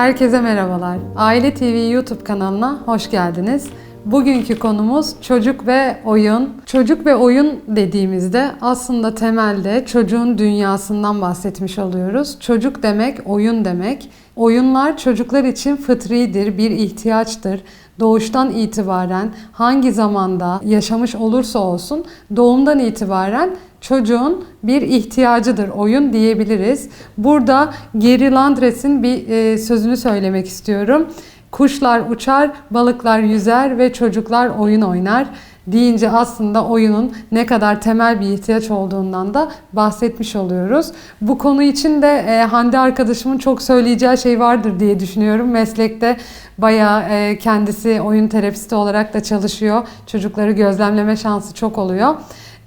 Herkese merhabalar. Aile TV YouTube kanalına hoş geldiniz. Bugünkü konumuz çocuk ve oyun. Çocuk ve oyun dediğimizde aslında temelde çocuğun dünyasından bahsetmiş oluyoruz. Çocuk demek oyun demek. Oyunlar çocuklar için fıtridir, bir ihtiyaçtır. Doğuştan itibaren hangi zamanda yaşamış olursa olsun doğumdan itibaren çocuğun bir ihtiyacıdır oyun diyebiliriz. Burada Gary Landres'in bir e, sözünü söylemek istiyorum. Kuşlar uçar, balıklar yüzer ve çocuklar oyun oynar deyince aslında oyunun ne kadar temel bir ihtiyaç olduğundan da bahsetmiş oluyoruz. Bu konu için de e, Hande arkadaşımın çok söyleyeceği şey vardır diye düşünüyorum. Meslekte bayağı e, kendisi oyun terapisti olarak da çalışıyor. Çocukları gözlemleme şansı çok oluyor.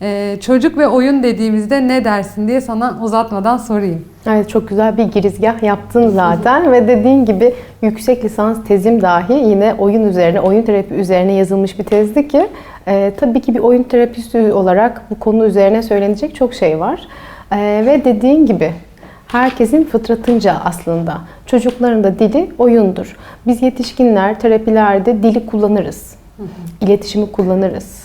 E, çocuk ve oyun dediğimizde ne dersin diye sana uzatmadan sorayım. Evet çok güzel bir girizgah yaptın zaten ve dediğin gibi yüksek lisans tezim dahi yine oyun üzerine, oyun terapi üzerine yazılmış bir tezdi ki e, tabii ki bir oyun terapisti olarak bu konu üzerine söylenecek çok şey var. E, ve dediğin gibi herkesin fıtratınca aslında çocukların da dili oyundur. Biz yetişkinler terapilerde dili kullanırız. İletişimi kullanırız.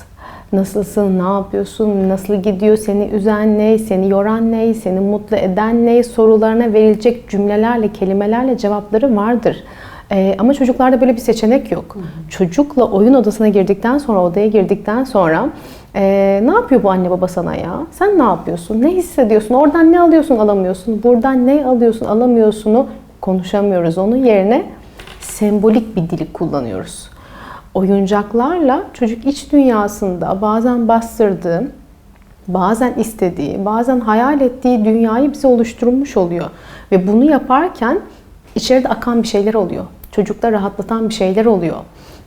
Nasılsın, ne yapıyorsun, nasıl gidiyor, seni üzen ne, seni yoran ne, seni mutlu eden ne sorularına verilecek cümlelerle, kelimelerle cevapları vardır. Ee, ama çocuklarda böyle bir seçenek yok. Çocukla oyun odasına girdikten sonra, odaya girdikten sonra ee, ne yapıyor bu anne baba sana ya? Sen ne yapıyorsun? Ne hissediyorsun? Oradan ne alıyorsun, alamıyorsun? Buradan ne alıyorsun, alamıyorsunu konuşamıyoruz. Onun yerine sembolik bir dili kullanıyoruz oyuncaklarla çocuk iç dünyasında bazen bastırdığı, bazen istediği, bazen hayal ettiği dünyayı bize oluşturmuş oluyor. Ve bunu yaparken içeride akan bir şeyler oluyor. Çocukta rahatlatan bir şeyler oluyor.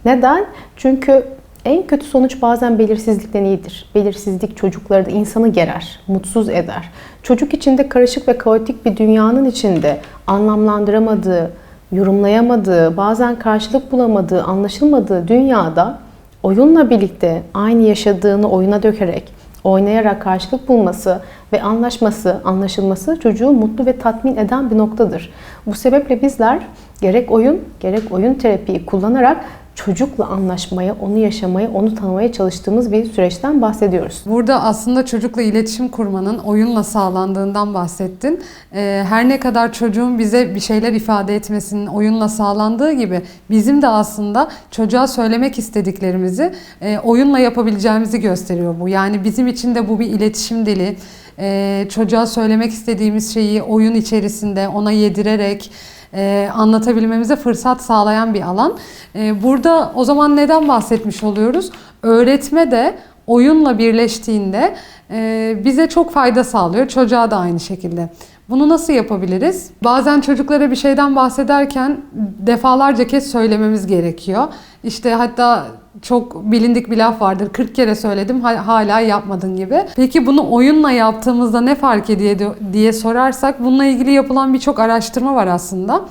Neden? Çünkü en kötü sonuç bazen belirsizlikten iyidir. Belirsizlik çocukları da insanı gerer, mutsuz eder. Çocuk içinde karışık ve kaotik bir dünyanın içinde anlamlandıramadığı, yorumlayamadığı, bazen karşılık bulamadığı, anlaşılmadığı dünyada oyunla birlikte aynı yaşadığını oyuna dökerek, oynayarak karşılık bulması ve anlaşması, anlaşılması çocuğu mutlu ve tatmin eden bir noktadır. Bu sebeple bizler gerek oyun, gerek oyun terapiyi kullanarak çocukla anlaşmaya, onu yaşamaya, onu tanımaya çalıştığımız bir süreçten bahsediyoruz. Burada aslında çocukla iletişim kurmanın oyunla sağlandığından bahsettin. Ee, her ne kadar çocuğun bize bir şeyler ifade etmesinin oyunla sağlandığı gibi bizim de aslında çocuğa söylemek istediklerimizi e, oyunla yapabileceğimizi gösteriyor bu. Yani bizim için de bu bir iletişim dili. Ee, çocuğa söylemek istediğimiz şeyi oyun içerisinde ona yedirerek e, anlatabilmemize fırsat sağlayan bir alan. E, burada o zaman neden bahsetmiş oluyoruz? Öğretme de oyunla birleştiğinde e, bize çok fayda sağlıyor. Çocuğa da aynı şekilde. Bunu nasıl yapabiliriz? Bazen çocuklara bir şeyden bahsederken defalarca kez söylememiz gerekiyor. İşte hatta çok bilindik bir laf vardır. 40 kere söyledim hala yapmadın gibi. Peki bunu oyunla yaptığımızda ne fark ediyor diye sorarsak bununla ilgili yapılan birçok araştırma var aslında.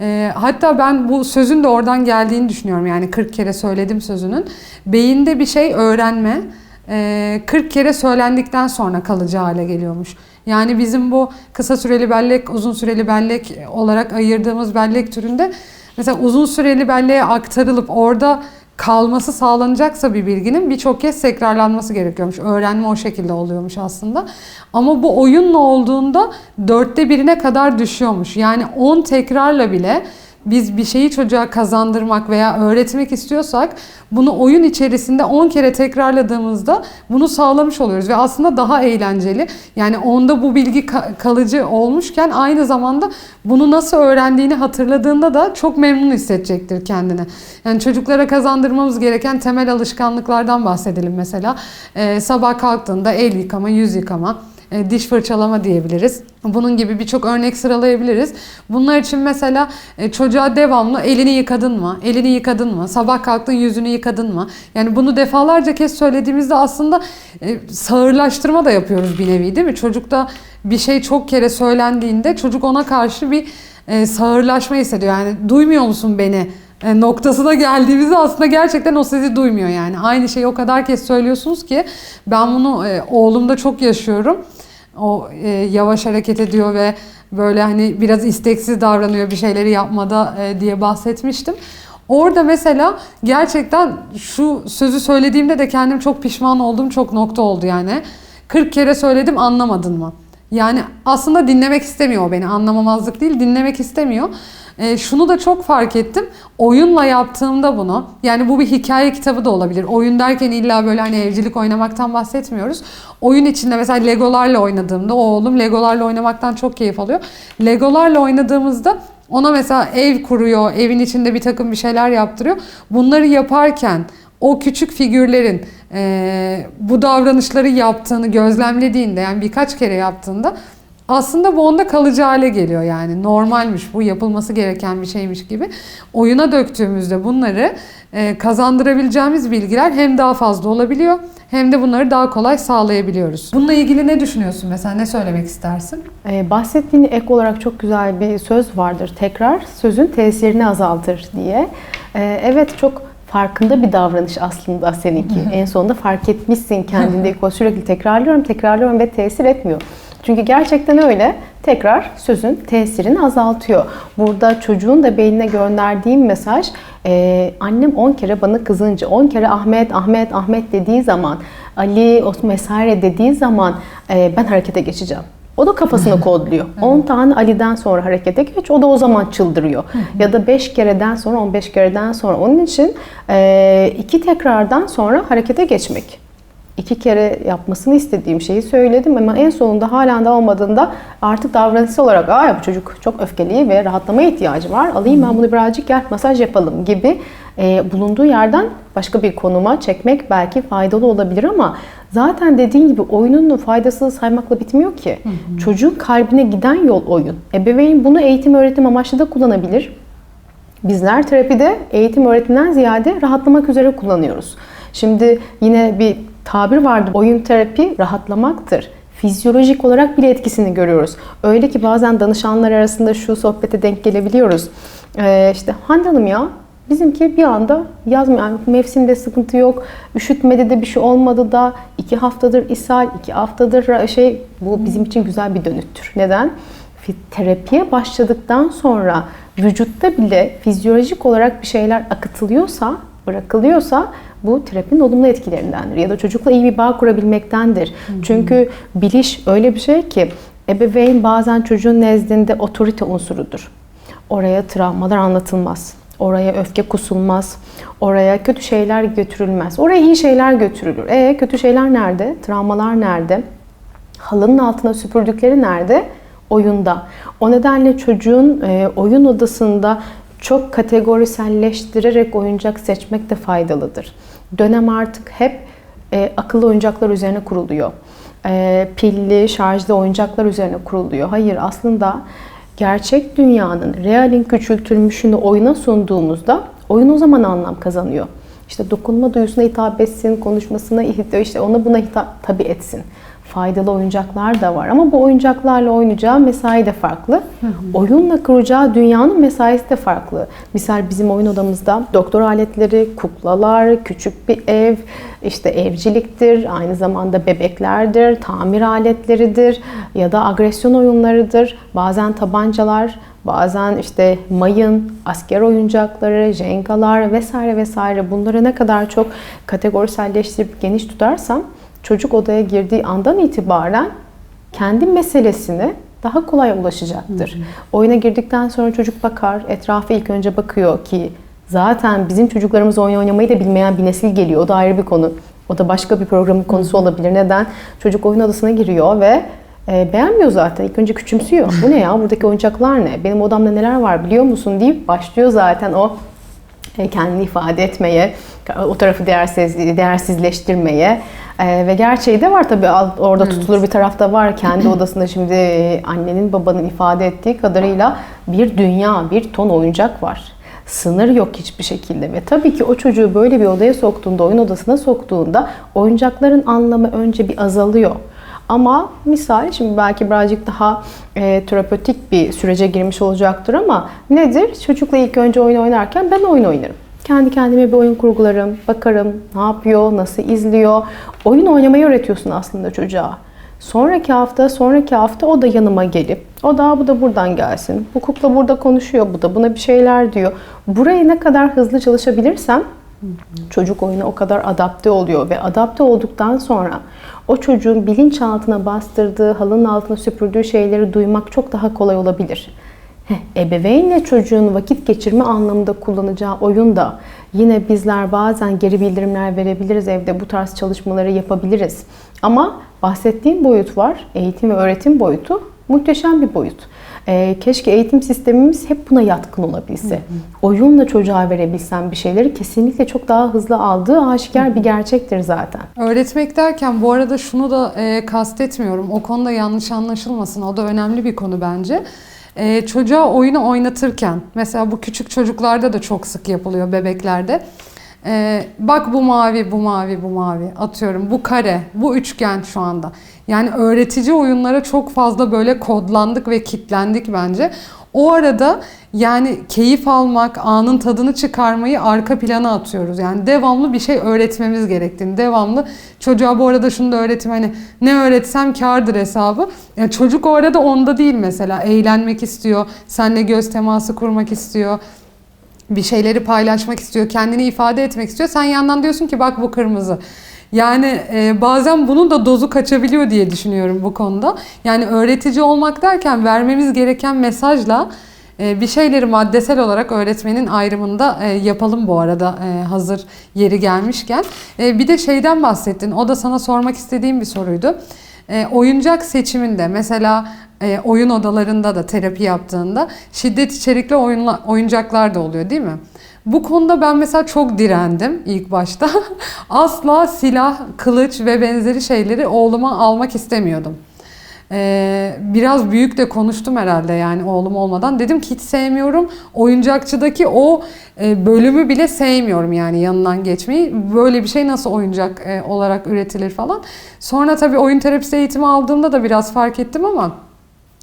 E, hatta ben bu sözün de oradan geldiğini düşünüyorum. Yani 40 kere söyledim sözünün. Beyinde bir şey öğrenme e, 40 kere söylendikten sonra kalıcı hale geliyormuş. Yani bizim bu kısa süreli bellek, uzun süreli bellek olarak ayırdığımız bellek türünde mesela uzun süreli belleğe aktarılıp orada kalması sağlanacaksa bir bilginin birçok kez tekrarlanması gerekiyormuş. Öğrenme o şekilde oluyormuş aslında. Ama bu oyunla olduğunda dörtte birine kadar düşüyormuş. Yani 10 tekrarla bile biz bir şeyi çocuğa kazandırmak veya öğretmek istiyorsak bunu oyun içerisinde 10 kere tekrarladığımızda bunu sağlamış oluyoruz ve aslında daha eğlenceli. Yani onda bu bilgi kalıcı olmuşken aynı zamanda bunu nasıl öğrendiğini hatırladığında da çok memnun hissedecektir kendini. Yani çocuklara kazandırmamız gereken temel alışkanlıklardan bahsedelim mesela. Ee, sabah kalktığında el yıkama, yüz yıkama e, diş fırçalama diyebiliriz. Bunun gibi birçok örnek sıralayabiliriz. Bunlar için mesela e, çocuğa devamlı elini yıkadın mı? Elini yıkadın mı? Sabah kalktın yüzünü yıkadın mı? Yani bunu defalarca kez söylediğimizde aslında e, sağırlaştırma da yapıyoruz bir nevi değil mi? Çocukta bir şey çok kere söylendiğinde çocuk ona karşı bir sağırlaşma hissediyor. Yani duymuyor musun beni? noktasına geldiğimizde aslında gerçekten o sizi duymuyor yani. Aynı şeyi o kadar kez söylüyorsunuz ki ben bunu e, oğlumda çok yaşıyorum. O e, yavaş hareket ediyor ve böyle hani biraz isteksiz davranıyor bir şeyleri yapmada e, diye bahsetmiştim. Orada mesela gerçekten şu sözü söylediğimde de kendim çok pişman olduğum çok nokta oldu yani. 40 kere söyledim anlamadın mı? Yani aslında dinlemek istemiyor beni. Anlamamazlık değil, dinlemek istemiyor. E, şunu da çok fark ettim. Oyunla yaptığımda bunu, yani bu bir hikaye kitabı da olabilir. Oyun derken illa böyle hani evcilik oynamaktan bahsetmiyoruz. Oyun içinde mesela Legolarla oynadığımda, o oğlum Legolarla oynamaktan çok keyif alıyor. Legolarla oynadığımızda ona mesela ev kuruyor, evin içinde bir takım bir şeyler yaptırıyor. Bunları yaparken o küçük figürlerin e, bu davranışları yaptığını gözlemlediğinde yani birkaç kere yaptığında aslında bu onda kalıcı hale geliyor yani normalmiş bu yapılması gereken bir şeymiş gibi oyuna döktüğümüzde bunları e, kazandırabileceğimiz bilgiler hem daha fazla olabiliyor hem de bunları daha kolay sağlayabiliyoruz. Bununla ilgili ne düşünüyorsun mesela ne söylemek istersin? Ee, bahsettiğin ek olarak çok güzel bir söz vardır. Tekrar sözün tesirini azaltır diye. Ee, evet çok farkında bir davranış aslında seninki. en sonunda fark etmişsin kendinde. Sürekli tekrarlıyorum, tekrarlıyorum ve tesir etmiyor. Çünkü gerçekten öyle. Tekrar sözün tesirini azaltıyor. Burada çocuğun da beynine gönderdiğim mesaj e, annem 10 kere bana kızınca, 10 kere Ahmet, Ahmet, Ahmet dediği zaman, Ali, Osman vesaire dediği zaman e, ben harekete geçeceğim. O da kafasına kodluyor. 10 tane Ali'den sonra harekete geç, o da o zaman çıldırıyor. ya da 5 kereden sonra, 15 kereden sonra. Onun için e, iki tekrardan sonra harekete geçmek iki kere yapmasını istediğim şeyi söyledim ama en sonunda halen de olmadığında artık davranışsal olarak Aa, bu çocuk çok öfkeli ve rahatlamaya ihtiyacı var. Alayım ben bunu birazcık gel masaj yapalım gibi e, bulunduğu yerden başka bir konuma çekmek belki faydalı olabilir ama zaten dediğin gibi oyunun faydasını saymakla bitmiyor ki. Çocuğun kalbine giden yol oyun. Ebeveyn bunu eğitim öğretim amaçlı da kullanabilir. Bizler terapide eğitim öğretimden ziyade rahatlamak üzere kullanıyoruz. Şimdi yine bir tabir vardı. Oyun terapi rahatlamaktır. Fizyolojik olarak bile etkisini görüyoruz. Öyle ki bazen danışanlar arasında şu sohbete denk gelebiliyoruz. Ee, işte Hande Hanım ya bizimki bir anda yaz yani mevsimde sıkıntı yok. Üşütmedi de bir şey olmadı da iki haftadır ishal, iki haftadır şey bu bizim için güzel bir dönüttür. Neden? Terapiye başladıktan sonra vücutta bile fizyolojik olarak bir şeyler akıtılıyorsa, bırakılıyorsa bu terapinin olumlu etkilerindendir. Ya da çocukla iyi bir bağ kurabilmektendir. Hı hı. Çünkü biliş öyle bir şey ki ebeveyn bazen çocuğun nezdinde otorite unsurudur. Oraya travmalar anlatılmaz. Oraya öfke kusulmaz. Oraya kötü şeyler götürülmez. Oraya iyi şeyler götürülür. E kötü şeyler nerede? Travmalar nerede? Halının altına süpürdükleri nerede? Oyunda. O nedenle çocuğun e, oyun odasında çok kategoriselleştirerek oyuncak seçmek de faydalıdır. Dönem artık hep e, akıllı oyuncaklar üzerine kuruluyor. E, pilli, şarjlı oyuncaklar üzerine kuruluyor. Hayır aslında gerçek dünyanın, realin küçültülmüşünü oyuna sunduğumuzda oyun o zaman anlam kazanıyor. İşte dokunma duyusuna hitap etsin, konuşmasına işte ona buna hitap tabi etsin faydalı oyuncaklar da var. Ama bu oyuncaklarla oynayacağı mesai de farklı. Hı hı. Oyunla kuracağı dünyanın mesaisi de farklı. Misal bizim oyun odamızda doktor aletleri, kuklalar, küçük bir ev, işte evciliktir, aynı zamanda bebeklerdir, tamir aletleridir ya da agresyon oyunlarıdır. Bazen tabancalar, bazen işte mayın, asker oyuncakları, jengalar vesaire vesaire bunları ne kadar çok kategoriselleştirip geniş tutarsam çocuk odaya girdiği andan itibaren kendi meselesine daha kolay ulaşacaktır. Hı hı. Oyuna girdikten sonra çocuk bakar, etrafa ilk önce bakıyor ki zaten bizim çocuklarımız oyun oynamayı da bilmeyen bir nesil geliyor. O da ayrı bir konu. O da başka bir programın konusu olabilir. Neden? Çocuk oyun odasına giriyor ve e, beğenmiyor zaten. İlk önce küçümsüyor. Bu ne ya? Buradaki oyuncaklar ne? Benim odamda neler var biliyor musun deyip başlıyor zaten o e, kendini ifade etmeye, o tarafı değersiz, değersizleştirmeye ee, ve gerçeği de var tabii orada evet. tutulur bir tarafta var. Kendi odasında şimdi e, annenin babanın ifade ettiği kadarıyla bir dünya, bir ton oyuncak var. Sınır yok hiçbir şekilde ve tabii ki o çocuğu böyle bir odaya soktuğunda, oyun odasına soktuğunda oyuncakların anlamı önce bir azalıyor. Ama misal şimdi belki birazcık daha e, terapötik bir sürece girmiş olacaktır ama nedir? Çocukla ilk önce oyun oynarken ben oyun oynarım. Kendi kendime bir oyun kurgularım, bakarım ne yapıyor, nasıl izliyor. Oyun oynamayı öğretiyorsun aslında çocuğa. Sonraki hafta, sonraki hafta o da yanıma gelip, o da bu da buradan gelsin. Bu kukla burada konuşuyor, bu da buna bir şeyler diyor. Buraya ne kadar hızlı çalışabilirsem çocuk oyuna o kadar adapte oluyor ve adapte olduktan sonra o çocuğun bilinçaltına bastırdığı, halının altına süpürdüğü şeyleri duymak çok daha kolay olabilir. Heh, ebeveynle çocuğun vakit geçirme anlamında kullanacağı oyun da yine bizler bazen geri bildirimler verebiliriz evde bu tarz çalışmaları yapabiliriz. Ama bahsettiğim boyut var, eğitim ve öğretim boyutu muhteşem bir boyut. Ee, keşke eğitim sistemimiz hep buna yatkın olabilse. Oyunla çocuğa verebilsem bir şeyleri kesinlikle çok daha hızlı aldığı aşikar bir gerçektir zaten. Öğretmek derken bu arada şunu da e, kastetmiyorum. O konuda yanlış anlaşılmasın. O da önemli bir konu bence. E, çocuğa oyunu oynatırken, mesela bu küçük çocuklarda da çok sık yapılıyor bebeklerde. E, bak bu mavi, bu mavi, bu mavi. Atıyorum bu kare, bu üçgen şu anda. Yani öğretici oyunlara çok fazla böyle kodlandık ve kitlendik bence. O arada yani keyif almak, anın tadını çıkarmayı arka plana atıyoruz. Yani devamlı bir şey öğretmemiz gerektiğini, devamlı çocuğa bu arada şunu da öğretim hani ne öğretsem kardır hesabı. Yani çocuk o arada onda değil mesela. Eğlenmek istiyor, seninle göz teması kurmak istiyor bir şeyleri paylaşmak istiyor, kendini ifade etmek istiyor. Sen yandan diyorsun ki bak bu kırmızı. Yani e, bazen bunun da dozu kaçabiliyor diye düşünüyorum bu konuda. Yani öğretici olmak derken vermemiz gereken mesajla e, bir şeyleri maddesel olarak öğretmenin ayrımında e, yapalım bu arada e, hazır yeri gelmişken. E, bir de şeyden bahsettin. O da sana sormak istediğim bir soruydu. E, oyuncak seçiminde mesela e, oyun odalarında da terapi yaptığında şiddet içerikli oyunla, oyuncaklar da oluyor değil mi? Bu konuda ben mesela çok direndim ilk başta. Asla silah, kılıç ve benzeri şeyleri oğluma almak istemiyordum. Ee, biraz büyük de konuştum herhalde yani oğlum olmadan. Dedim ki hiç sevmiyorum. Oyuncakçıdaki o e, bölümü bile sevmiyorum yani yanından geçmeyi. Böyle bir şey nasıl oyuncak e, olarak üretilir falan. Sonra tabii oyun terapisi eğitimi aldığımda da biraz fark ettim ama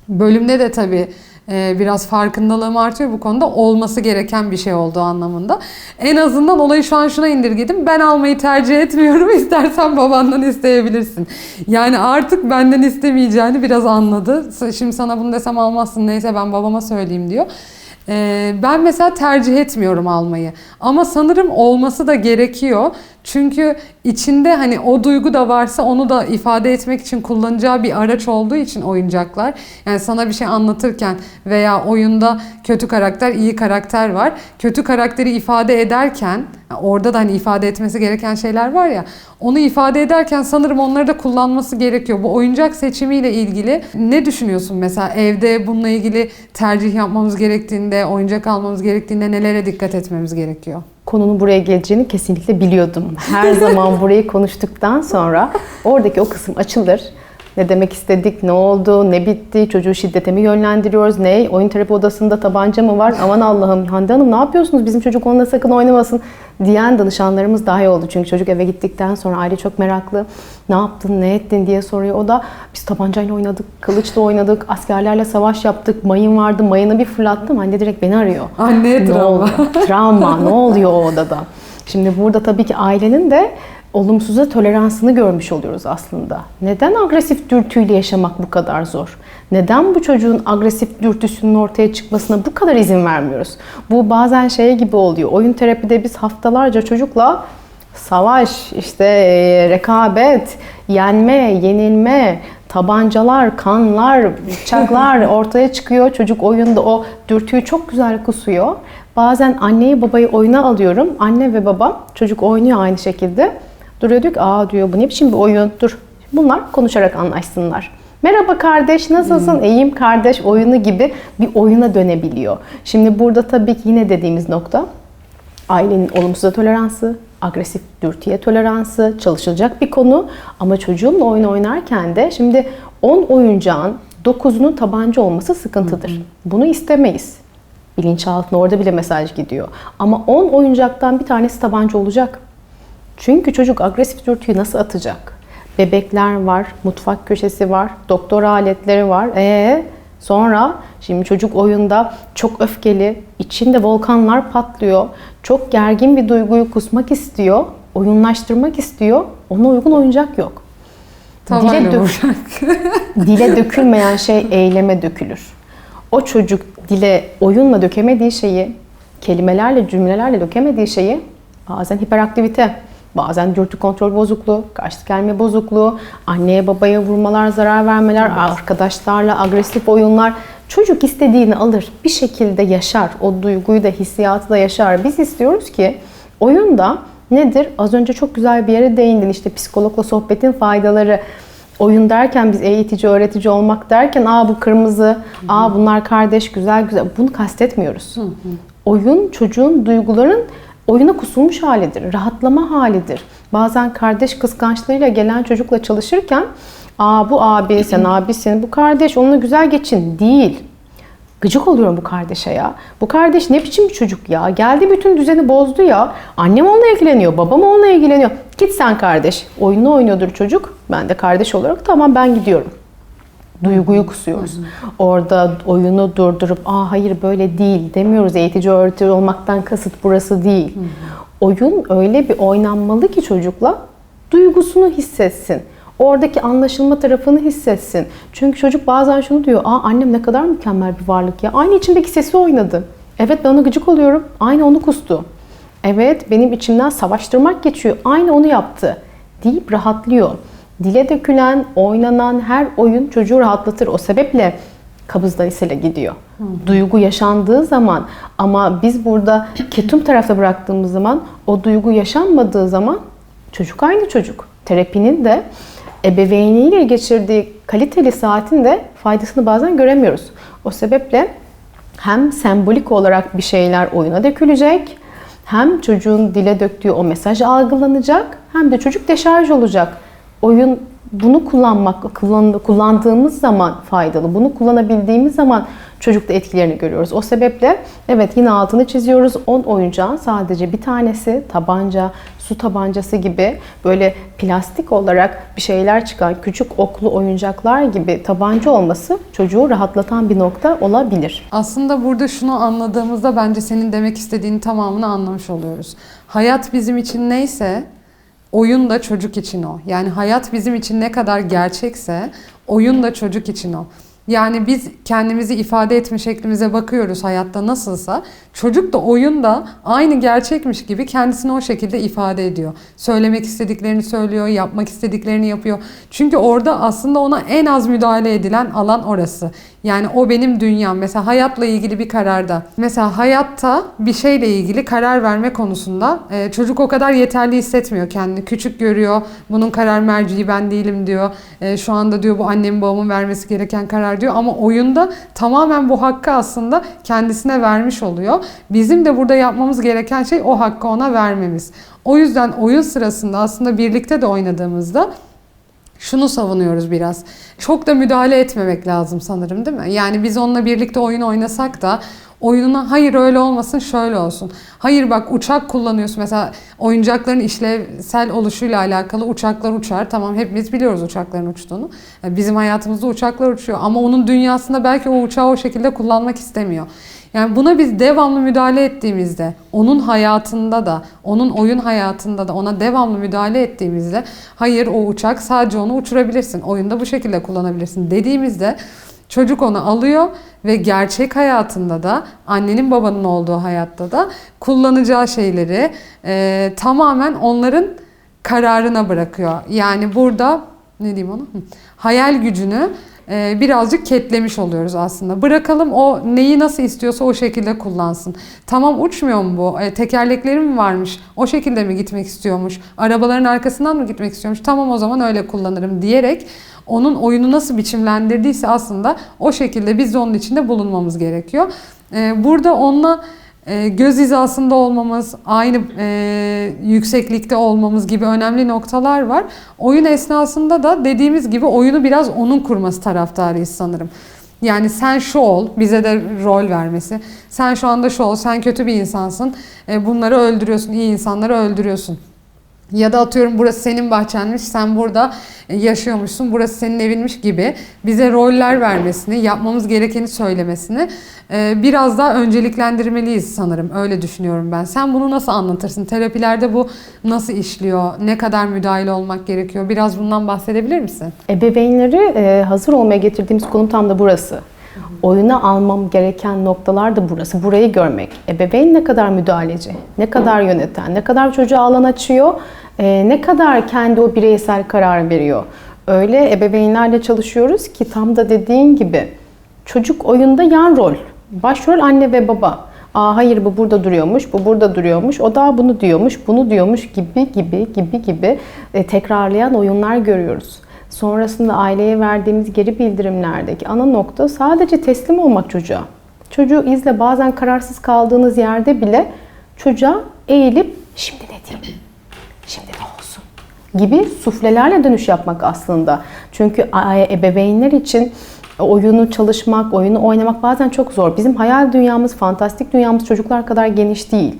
bölümde de tabii biraz farkındalığım artıyor bu konuda olması gereken bir şey olduğu anlamında. En azından olayı şu an şuna indirgedim. Ben almayı tercih etmiyorum. İstersen babandan isteyebilirsin. Yani artık benden istemeyeceğini biraz anladı. Şimdi sana bunu desem almazsın neyse ben babama söyleyeyim diyor. E, ben mesela tercih etmiyorum almayı. Ama sanırım olması da gerekiyor. Çünkü içinde hani o duygu da varsa onu da ifade etmek için kullanacağı bir araç olduğu için oyuncaklar. Yani sana bir şey anlatırken veya oyunda kötü karakter, iyi karakter var. Kötü karakteri ifade ederken orada da hani ifade etmesi gereken şeyler var ya. Onu ifade ederken sanırım onları da kullanması gerekiyor. Bu oyuncak seçimiyle ilgili ne düşünüyorsun mesela evde bununla ilgili tercih yapmamız gerektiğinde, oyuncak almamız gerektiğinde nelere dikkat etmemiz gerekiyor? Konunun buraya geleceğini kesinlikle biliyordum. Her zaman burayı konuştuktan sonra oradaki o kısım açılır. Ne demek istedik, ne oldu, ne bitti, çocuğu şiddete mi yönlendiriyoruz, ne, oyun terapi odasında tabanca mı var, aman Allah'ım Hande Hanım ne yapıyorsunuz, bizim çocuk onunla sakın oynamasın diyen danışanlarımız dahi oldu. Çünkü çocuk eve gittikten sonra aile çok meraklı, ne yaptın, ne ettin diye soruyor. O da biz tabancayla oynadık, kılıçla oynadık, askerlerle savaş yaptık, mayın vardı, mayını bir fırlattım, anne direkt beni arıyor. Anne Ne travma. oluyor? Travma, ne oluyor o odada? Şimdi burada tabii ki ailenin de olumsuza toleransını görmüş oluyoruz aslında. Neden agresif dürtüyle yaşamak bu kadar zor? Neden bu çocuğun agresif dürtüsünün ortaya çıkmasına bu kadar izin vermiyoruz? Bu bazen şey gibi oluyor. Oyun terapide biz haftalarca çocukla savaş, işte rekabet, yenme, yenilme, tabancalar, kanlar, bıçaklar ortaya çıkıyor. Çocuk oyunda o dürtüyü çok güzel kusuyor. Bazen anneyi babayı oyuna alıyorum. Anne ve baba çocuk oynuyor aynı şekilde. Duruyor diyor ki aa diyor bu ne biçim bir oyun dur. Bunlar konuşarak anlaşsınlar. Merhaba kardeş nasılsın? İyiyim kardeş oyunu gibi bir oyuna dönebiliyor. Şimdi burada tabii ki yine dediğimiz nokta ailenin olumsuza toleransı, agresif dürtüye toleransı çalışılacak bir konu. Ama çocuğumla oyun oynarken de şimdi 10 oyuncağın 9'unun tabanca olması sıkıntıdır. Bunu istemeyiz. Bilinçaltına orada bile mesaj gidiyor. Ama 10 oyuncaktan bir tanesi tabanca olacak. Çünkü çocuk agresif dürtüyü nasıl atacak? Bebekler var, mutfak köşesi var, doktor aletleri var. Ee, sonra şimdi çocuk oyunda çok öfkeli, içinde volkanlar patlıyor. Çok gergin bir duyguyu kusmak istiyor, oyunlaştırmak istiyor. Ona uygun oyuncak yok. Tavayla Dile dök-. Dile dökülmeyen şey eyleme dökülür. O çocuk dile oyunla dökemediği şeyi, kelimelerle, cümlelerle dökemediği şeyi bazen hiperaktivite, bazen dürtü kontrol bozukluğu, karşılık gelme bozukluğu, anneye babaya vurmalar, zarar vermeler, arkadaşlarla agresif oyunlar. Çocuk istediğini alır, bir şekilde yaşar. O duyguyu da, hissiyatı da yaşar. Biz istiyoruz ki oyunda nedir? Az önce çok güzel bir yere değindin. İşte psikologla sohbetin faydaları. Oyun derken biz eğitici, öğretici olmak derken aa bu kırmızı, aa bunlar kardeş, güzel güzel. Bunu kastetmiyoruz. Oyun çocuğun duyguların oyuna kusulmuş halidir, rahatlama halidir. Bazen kardeş kıskançlığıyla gelen çocukla çalışırken aa bu abi, sen abisin, bu kardeş onunla güzel geçin değil. Gıcık oluyorum bu kardeşe ya. Bu kardeş ne biçim bir çocuk ya. Geldi bütün düzeni bozdu ya. Annem onunla ilgileniyor, babam onunla ilgileniyor. Git sen kardeş. Oyunu oynuyordur çocuk. Ben de kardeş olarak tamam ben gidiyorum. Duyguyu kusuyoruz. Orada oyunu durdurup aa hayır böyle değil demiyoruz. Eğitici öğretici olmaktan kasıt burası değil. Oyun öyle bir oynanmalı ki çocukla duygusunu hissetsin. Oradaki anlaşılma tarafını hissetsin. Çünkü çocuk bazen şunu diyor. Aa annem ne kadar mükemmel bir varlık ya. Aynı içimdeki sesi oynadı. Evet ben ona gıcık oluyorum. Aynı onu kustu. Evet benim içimden savaştırmak geçiyor. Aynı onu yaptı. Deyip rahatlıyor. Dile dökülen, oynanan her oyun çocuğu rahatlatır. O sebeple kabızdan isele gidiyor. Duygu yaşandığı zaman ama biz burada ketum tarafta bıraktığımız zaman o duygu yaşanmadığı zaman çocuk aynı çocuk. Terapinin de ebeveyniyle geçirdiği kaliteli saatin de faydasını bazen göremiyoruz. O sebeple hem sembolik olarak bir şeyler oyuna dökülecek, hem çocuğun dile döktüğü o mesaj algılanacak, hem de çocuk deşarj olacak. Oyun bunu kullanmak, kullan- kullandığımız zaman faydalı. Bunu kullanabildiğimiz zaman çocukta etkilerini görüyoruz. O sebeple evet yine altını çiziyoruz. 10 oyuncağın sadece bir tanesi tabanca, su tabancası gibi böyle plastik olarak bir şeyler çıkan küçük oklu oyuncaklar gibi tabanca olması çocuğu rahatlatan bir nokta olabilir. Aslında burada şunu anladığımızda bence senin demek istediğini tamamını anlamış oluyoruz. Hayat bizim için neyse oyun da çocuk için o. Yani hayat bizim için ne kadar gerçekse oyun da çocuk için o. Yani biz kendimizi ifade etme şeklimize bakıyoruz hayatta nasılsa. Çocuk da oyunda aynı gerçekmiş gibi kendisini o şekilde ifade ediyor. Söylemek istediklerini söylüyor, yapmak istediklerini yapıyor. Çünkü orada aslında ona en az müdahale edilen alan orası. Yani o benim dünyam. Mesela hayatla ilgili bir kararda. Mesela hayatta bir şeyle ilgili karar verme konusunda e, çocuk o kadar yeterli hissetmiyor kendini. Küçük görüyor. Bunun karar merciği ben değilim diyor. E, şu anda diyor bu annemin babamın vermesi gereken karar diyor. Ama oyunda tamamen bu hakkı aslında kendisine vermiş oluyor. Bizim de burada yapmamız gereken şey o hakkı ona vermemiz. O yüzden oyun sırasında aslında birlikte de oynadığımızda şunu savunuyoruz biraz. Çok da müdahale etmemek lazım sanırım değil mi? Yani biz onunla birlikte oyun oynasak da oyununa hayır öyle olmasın şöyle olsun. Hayır bak uçak kullanıyorsun mesela oyuncakların işlevsel oluşuyla alakalı uçaklar uçar. Tamam hepimiz biliyoruz uçakların uçtuğunu. Bizim hayatımızda uçaklar uçuyor ama onun dünyasında belki o uçağı o şekilde kullanmak istemiyor. Yani buna biz devamlı müdahale ettiğimizde, onun hayatında da, onun oyun hayatında da ona devamlı müdahale ettiğimizde, hayır o uçak sadece onu uçurabilirsin, oyunda bu şekilde kullanabilirsin dediğimizde çocuk onu alıyor ve gerçek hayatında da, annenin babanın olduğu hayatta da kullanacağı şeyleri e, tamamen onların kararına bırakıyor. Yani burada ne diyeyim? Hı. Hayal gücünü birazcık ketlemiş oluyoruz aslında. Bırakalım o neyi nasıl istiyorsa o şekilde kullansın. Tamam uçmuyor mu bu? E, tekerlekleri mi varmış? O şekilde mi gitmek istiyormuş? Arabaların arkasından mı gitmek istiyormuş? Tamam o zaman öyle kullanırım diyerek onun oyunu nasıl biçimlendirdiyse aslında o şekilde biz de onun içinde bulunmamız gerekiyor. E, burada onunla e, göz hizasında olmamız, aynı e, yükseklikte olmamız gibi önemli noktalar var. Oyun esnasında da dediğimiz gibi oyunu biraz onun kurması taraftarıyız sanırım. Yani sen şu ol, bize de rol vermesi. Sen şu anda şu ol, sen kötü bir insansın. E, bunları öldürüyorsun, iyi insanları öldürüyorsun. Ya da atıyorum burası senin bahçenmiş, sen burada e, yaşıyormuşsun, burası senin evinmiş gibi bize roller vermesini, yapmamız gerekeni söylemesini e, biraz daha önceliklendirmeliyiz sanırım. Öyle düşünüyorum ben. Sen bunu nasıl anlatırsın? Terapilerde bu nasıl işliyor? Ne kadar müdahale olmak gerekiyor? Biraz bundan bahsedebilir misin? Ebeveynleri e, hazır olmaya getirdiğimiz konum tam da burası. Oyuna almam gereken noktalar da burası. Burayı görmek. Ebeveyn ne kadar müdahaleci, ne kadar yöneten, ne kadar çocuğa alan açıyor, e, ne kadar kendi o bireysel karar veriyor. Öyle ebeveynlerle çalışıyoruz ki tam da dediğin gibi çocuk oyunda yan rol. Başrol anne ve baba. Aa hayır bu burada duruyormuş, bu burada duruyormuş, o da bunu diyormuş, bunu diyormuş gibi gibi gibi gibi e, tekrarlayan oyunlar görüyoruz. Sonrasında aileye verdiğimiz geri bildirimlerdeki ana nokta sadece teslim olmak çocuğa. Çocuğu izle bazen kararsız kaldığınız yerde bile çocuğa eğilip şimdi ne diyeyim, şimdi ne olsun gibi suflelerle dönüş yapmak aslında. Çünkü a- ebeveynler için oyunu çalışmak, oyunu oynamak bazen çok zor. Bizim hayal dünyamız, fantastik dünyamız çocuklar kadar geniş değil.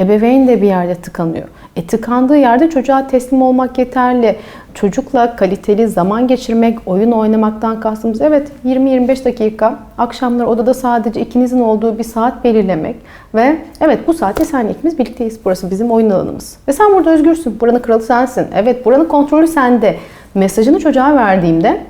Ebeveyn de bir yerde tıkanıyor. E tıkandığı yerde çocuğa teslim olmak yeterli. Çocukla kaliteli zaman geçirmek, oyun oynamaktan kastımız evet 20-25 dakika akşamlar odada sadece ikinizin olduğu bir saat belirlemek ve evet bu saatte senle ikimiz birlikteyiz. Burası bizim oyun alanımız. Ve sen burada özgürsün. Buranın kralı sensin. Evet buranın kontrolü sende. Mesajını çocuğa verdiğimde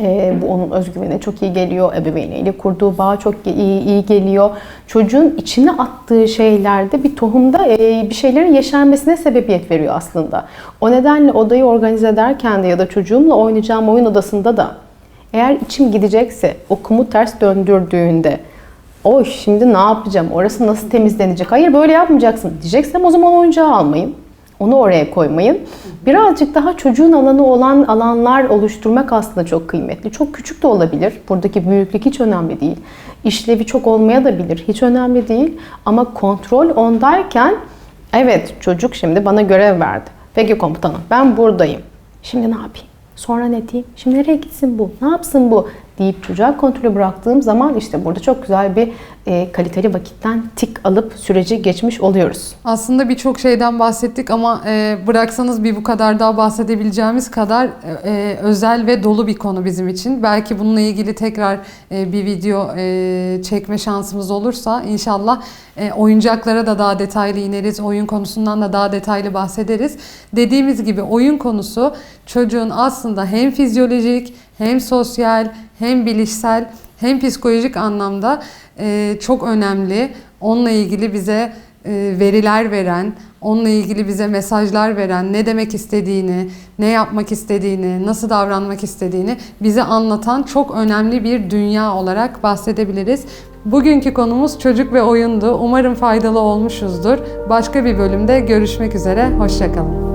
ee, bu onun özgüvene çok iyi geliyor. Ebeveyniyle kurduğu bağ çok iyi, iyi geliyor. Çocuğun içine attığı şeylerde bir tohumda e, bir şeylerin yeşermesine sebebiyet veriyor aslında. O nedenle odayı organize ederken de ya da çocuğumla oynayacağım oyun odasında da eğer içim gidecekse okumu ters döndürdüğünde o şimdi ne yapacağım? Orası nasıl temizlenecek? Hayır böyle yapmayacaksın diyeceksem o zaman oyuncağı almayın. Onu oraya koymayın. Birazcık daha çocuğun alanı olan alanlar oluşturmak aslında çok kıymetli. Çok küçük de olabilir. Buradaki büyüklük hiç önemli değil. İşlevi çok olmaya da bilir. Hiç önemli değil. Ama kontrol ondayken evet çocuk şimdi bana görev verdi. Peki komutanım ben buradayım. Şimdi ne yapayım? Sonra ne diyeyim? Şimdi nereye gitsin bu? Ne yapsın bu? deyip çocuğa kontrolü bıraktığım zaman işte burada çok güzel bir e, kaliteli vakitten tik alıp süreci geçmiş oluyoruz. Aslında birçok şeyden bahsettik ama e, bıraksanız bir bu kadar daha bahsedebileceğimiz kadar e, özel ve dolu bir konu bizim için. Belki bununla ilgili tekrar e, bir video e, çekme şansımız olursa inşallah e, oyuncaklara da daha detaylı ineriz. Oyun konusundan da daha detaylı bahsederiz. Dediğimiz gibi oyun konusu çocuğun aslında hem fizyolojik hem sosyal hem bilişsel hem psikolojik anlamda e, çok önemli. Onunla ilgili bize e, veriler veren, onunla ilgili bize mesajlar veren, ne demek istediğini, ne yapmak istediğini, nasıl davranmak istediğini bize anlatan çok önemli bir dünya olarak bahsedebiliriz. Bugünkü konumuz çocuk ve oyundu. Umarım faydalı olmuşuzdur. Başka bir bölümde görüşmek üzere. Hoşçakalın.